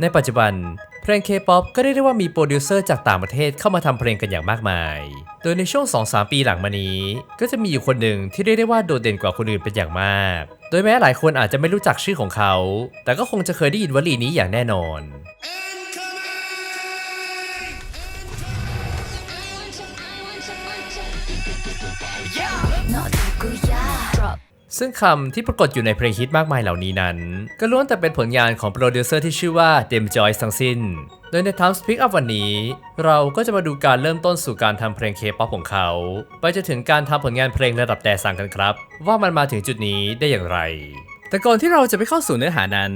ในปัจจุบัน เพลงเคป๊อปก็ได้ได้ว่ามีโปรดิวเซอร์จากต่างประเทศเข้ามาทำเพลงกันอย่างมากมาย โดยในช่วง 2-3 ปีหลังมานี้ ก็จะมีอยู่คนหนึ่งที่ได้ได้ว่าโดดเด่นกว่าคนอื่นเป็นอย่างมาก โดยแม้หลายคนอาจจะไม่รู้จักชื่อของเขา แต่ก็คงจะเคยได้ยินวลีนี้อย่างแน่นอน ซึ่งคำที่ปรากฏอยู่ในเพลงฮิตมากมายเหล่านี้นั้น ก็ล้วนแต่เป็นผลงานของโปรดิวเซอร์ที่ชื่อว่าเดมจอยทั้งสิ้น โดยใน Time Speak Up วันนี้ เราก็จะมาดูการเริ่มต้นสู่การทำเพลงเคป๊อปของเขา ไปจนถึงการทำผลงานเพลงระดับแดซังกันครับ ว่ามันมาถึงจุดนี้ได้อย่างไร แต่ก่อนที่เราจะไปเข้าสู่เนื้อหานั้น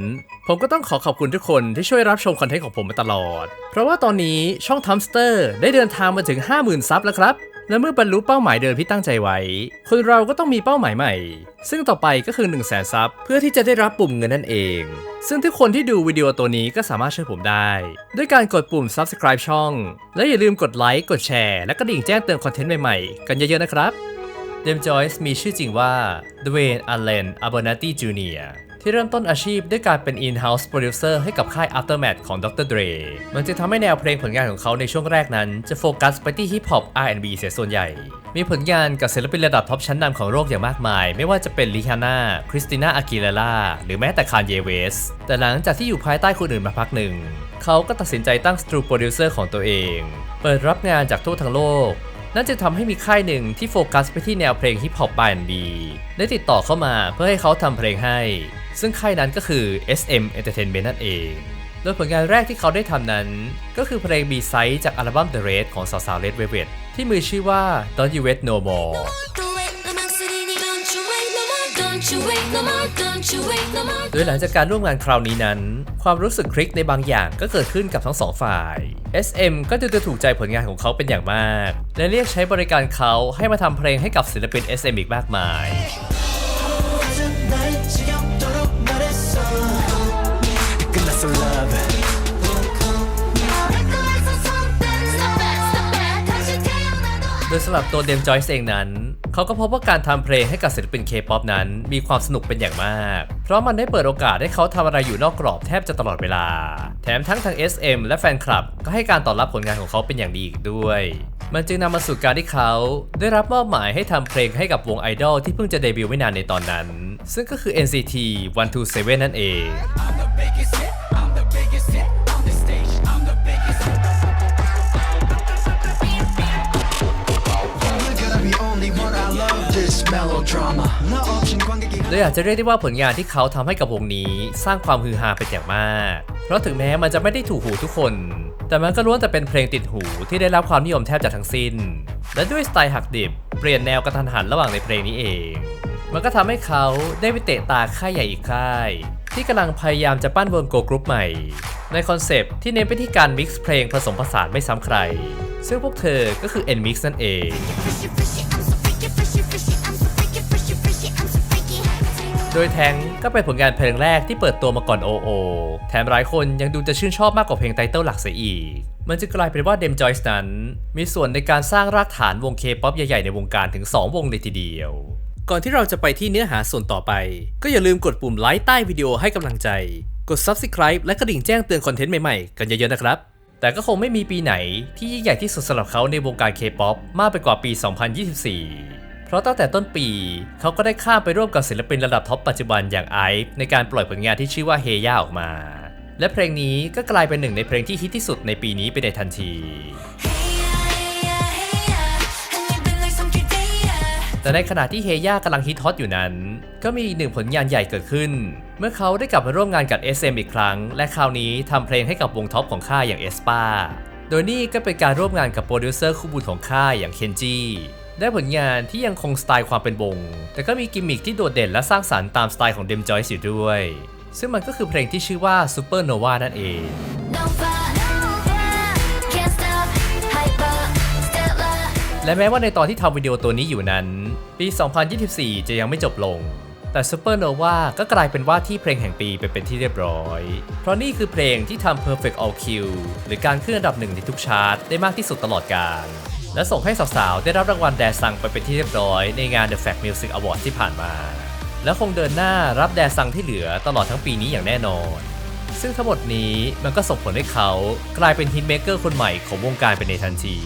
ผมก็ต้องขอขอบคุณทุกคนที่ช่วยรับชมคอนเทนต์ของผมมาตลอด เพราะว่าตอนนี้ช่อง t ัมสเตอร์ได้เดินทางมาถึง 50,000 ซับแล้วครับ และเมื่อบรรลุเป้าหมายเดิมที่ตั้งใจไว้ คนเราก็ต้องมีเป้าหมายใหม่ ซึ่งต่อไปก็คือ1 0 0 0 0แสนซับเพื่อที่จะได้รับปุ่มเงินนั่นเอง ซึ่งทุกคนที่ดูวิดีโอตัวนี้ก็สามารถช่วยผมได้ ด้วยการกดปุ่ม subscribe ช่อง และอย่าลืมกดไลค์กดแชร์และกระดิ่งแจ้งเตือนคอนเทนต์ใหม่ๆ กันเยอะๆนะครับเดมจอยส์มีชื่อจริงว่าดเวนอัลเลนอาบ n นาตีจูเนียร์ ที่เริ่มต้นอาชีพด้วยการเป็น in-house producer ให้กับค่าย Aftermath ของ Dr. Dre มันจึงทำให้แนวเพลงผลงานของเขาในช่วงแรกนั้น จะโฟกัสไปที่ Hip Hop R&B เสียส่วนใหญ่ มีผลงานกับศิลปินระดับท็อปชั้นนำของโลกอย่างมากมาย ไม่ว่าจะเป็นลิฮาน่าคริสติน่าอากิเลล่าหรือแม้แต่คานเยเวสแต่หลังจากที่อยู่ภายใต้คนอื่นมาพักหนึ่ง เขาก็ตัดสินใจตั้งสตรูโปรดิวเซอร์ของตัวเอง เปิดรับงานจากทั่วทั้งโลกนั่นจะทำให้มีค่ายหนึ่งที่โฟกัสไปที่แนวเพลงฮิปฮอป R&B ได้ติดต่อเข้ามาเพื่อให้เขาทำเพลงให้ ซึ่งค่ายนั้นก็คือ SM Entertainment นั่นเอง โดยผลงานแรกที่เขาได้ทำนั้น ก็คือเพลง B-side จากอัลบั้ม The Red ของสาวๆ Red Velvet ที่มือชื่อว่า Don't You Wait No More โดยหลังจากการร่วมงานคราวนี้นั้น ความรู้สึกคลิกในบางอย่างก็เกิดขึ้นกับทั้งสองฝ่าย SM ก็ดูจะถูกใจผลงานของเขาเป็นอย่างมาก และเรียกใช้บริการเขาให้มาทำเพลงให้กับศิลปิน SM อีกมากมาย ดยสำหรับตัวเดมจอยส์เองนั้น เขาก็พบว่าการทำเพลงให้กับศิลปินเคป๊อปนั้น มีความสนุกเป็นอย่างมาก เพราะมันได้เปิดโอกาสให้เขาทำอะไรอยู่นอกกรอบแทบจะตลอดเวลา แถมทั้งทาง SM และแฟนคลับ ก็ให้การตอบรับผลงานของเขาเป็นอย่างดีอีกด้วย มันจึงนำมาสู่การที่เขา ได้รับมอบหมายให้ทำเพลงให้กับวงไอดอลที่เพิ่งจะเดบิวต์ไม่นานในตอนนั้น ซึ่งก็คือ NCT 127 นั่นเอง เลยอยากจะเรียกได้ว่าผลงานที่เขาทำให้กับวงนี้ สร้างความฮือฮาเป็นอย่างมาก เพราะถึงแม้มันจะไม่ได้ถูกหูทุกคน แต่มันก็ล้วนแต่เป็นเพลงติดหูที่ได้รับความนิยมแทบจะทั้งสิ้น และด้วยสไตล์หักดิบ เปลี่ยนแนวกระทันหันระหว่างในเพลงนี้เอง มันก็ทำให้เขาได้ไปเตะตาค่ายใหญ่อีกค่าย ที่กำลังพยายามจะปั้นเวิร์กโกกรุ๊ปใหม่ ในคอนเซปที่เน้นไปที่การมิกซ์เพลงผสมผสานไม่ซ้ำใคร ซึ่งพวกเธอก็คือ Nmix นั่นเอง โดยแทงก็เป็นผลงานเพลงแรกที่เปิดตัวมาก่อน OO แถมหลายคนยังดูจะชื่นชอบมากกว่าเพลงไตเติลหลักเสียอีก มันจะกลายเป็นว่าเดมจอยส์นั้น มีส่วนในการสร้างรากฐานวงเคป๊อปใหญ่ๆในวงการถึง 2 วงเลยทีเดียว ก่อนที่เราจะไปที่เนื้อหาส่วนต่อไป ก็อย่าลืมกดปุ่มไลค์ใต้วิดีโอให้กำลังใจ กด Subscribe และกระดิ่งแจ้งเตือนคอนเทนต์ใหม่ๆ กันเยอะๆนะครับแต่ก็คงไม่มีปีไหนที่ยิ่งใหญ่ที่สุดสำหรับเขาในวงการเคป๊อปมากไปกว่าปี 2024 เพราะตั้งแต่ต้นปี เขาก็ได้ข้ามไปร่วมกับศิลปินระดับท็อปปัจจุบันอย่างไอฟ์ในการปล่อยผลงานที่ชื่อว่าเฮย่าออกมา และเพลงนี้ก็กลายเป็นหนึ่งในเพลงที่ฮิตที่สุดในปีนี้ไปในทันทีแต่ในขณะที่เฮย่ากำลังฮิตฮอตอยู่นั้น ก็มีอีกหนึ่งผลงานใหญ่เกิดขึ้น เมื่อเขาได้กลับมาร่วมงานกับ SM อีกครั้ง และคราวนี้ทำเพลงให้กับวงท็อปของค่ายอย่างเอสปาโดยนี่ก็เป็นการร่วมงานกับโปรดิวเซอร์คู่บุญของค่ายอย่างเคนจิ ได้ผลงานที่ยังคงสไตล์ความเป็นวง แต่ก็มีกิมมิคที่โดดเด่นและสร้างสรรค์ตามสไตล์ของเดมจอยส์อยู่ด้วย ซึ่งมันก็คือเพลงที่ชื่อว่า Supernova นั่นเองและแม้ว่าในตอนที่ทำวิดีโอตัวนี้อยู่นั้น ปี 2024 จะยังไม่จบลง แต่ Supernova ก็กลายเป็นว่าที่เพลงแห่งปีไปเป็นที่เรียบร้อย เพราะนี่คือเพลงที่ทำ Perfect All Q หรือการขึ้นอันดับหนึ่งในทุกชาร์ตได้มากที่สุดตลอดกาล และส่งให้สาวๆ ได้รับรางวัลแดซังไปเป็นที่เรียบร้อยในงาน The Fact Music Award ที่ผ่านมา และคงเดินหน้ารับแดซังที่เหลือตลอดทั้งปีนี้อย่างแน่นอน ซึ่งทั้งหมดนี้มันก็ส่งผลให้เขากลายเป็นฮิตเมเกอร์คนใหม่ของวงการไปในทันที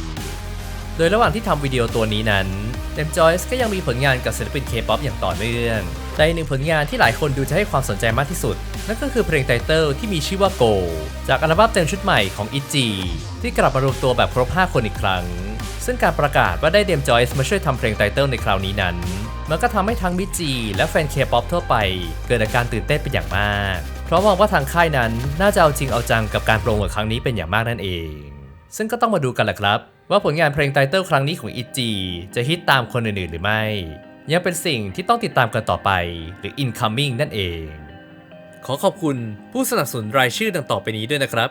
โดยระหว่างที่ทำวิดีโอตัวนี้นั้นเดมจอยส์ก็ยังมีผลงานกับศิลปินเคป๊อปอย่างต่อเนื่องแต่หนึ่งผลงานที่หลายคนดูจะให้ความสนใจมากที่สุด นั่นก็คือเพลงไตเติลที่มีชื่อว่า Go จากอัลบั้มเต็มชุดใหม่ของ ITZY ที่กลับมารวมตัวแบบครบ 5 คนอีกครั้ง ซึ่งการประกาศว่าได้เดมจอยส์มาช่วยทำเพลงไตเติลในคราวนี้นั้น มันก็ทำให้ทั้งมิจีและแฟนเคป๊อปทั่วไป เกิดอาการตื่นเต้นเป็นอย่างมาก เพราะมองว่าทางค่ายนั้นน่าจะเอาจริงเอาจังกับการโปรโมทครั้งนี้เป็นอย่างมากนั่นเอง ซึ่งก็ต้องมาดูกันแหละครับ ว่าผลงานเพลงไตเติลครั้งนี้ของ ITZY จะฮิตตามคนอื่นๆหรือไม่ ยังเป็นสิ่งที่ต้องติดตามกันต่อไป หรือ incoming นั่นเอง ขอขอบคุณผู้สนับสนุนรายชื่อดังต่อไปนี้ด้วยนะครับ